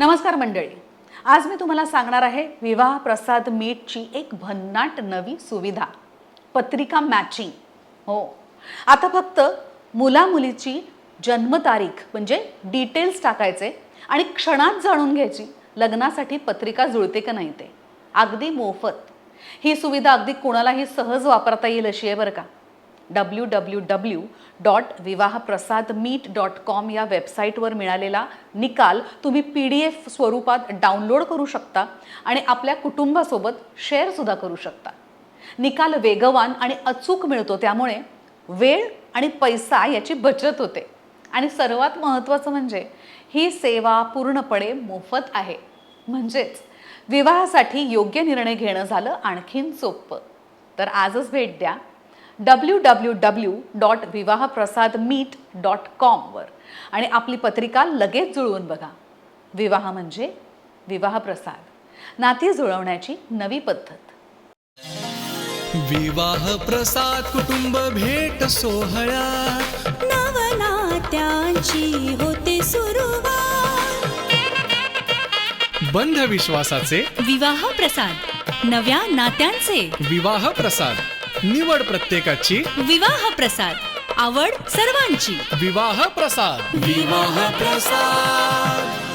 नमस्कार मंडळी. आज मी तुम्हाला सांगणार आहे विवाह प्रसाद मीटची एक भन्नाट नवी सुविधा पत्रिका मॅचिंग हो. आता फक्त मुला मुलीची जन्मतारीख म्हणजे डिटेल्स टाकायचे आणि क्षणात जाणून घ्यायची लग्नासाठी पत्रिका जुळते का नाही ते. अगदी मोफत. ही सुविधा अगदी कोणालाही सहज वापरता येईल अशी आहे बरं का. W W W dot Vivahprasad meet dot com या वेबसाईटवर मिळालेला निकाल तुम्ही पी डी एफ स्वरूपात डाउनलोड करू शकता आणि आपल्या कुटुंबासोबत शेअरसुद्धा करू शकता. निकाल वेगवान आणि अचूक मिळतो त्यामुळे वेळ आणि पैसा याची बचत होते. आणि सर्वात महत्त्वाचं म्हणजे ही सेवा पूर्णपणे मोफत आहे. म्हणजेच विवाहासाठी योग्य निर्णय घेणं झालं आणखीन सोपं. तर आजच भेट द्या. W W W dot Vivahprasad meet dot कॉमवर आणि आपली पत्रिका लगेच जुळवून बघा. विवाह म्हणजे विवाहप्रसाद नाती जुळवण्याची नवी पद्धत. विवाह प्रसाद कुटुंब भेट सोहळ्यात नवनात्यांची होते सुरुवात. बंध विश्वासाचे विवाह प्रसाद. नव्या नात्यांचे. विवाह प्रसाद. निवड प्रत्येकाची. विवाह प्रसाद. आवड सर्वांची. विवाह प्रसाद. विवाह प्रसाद.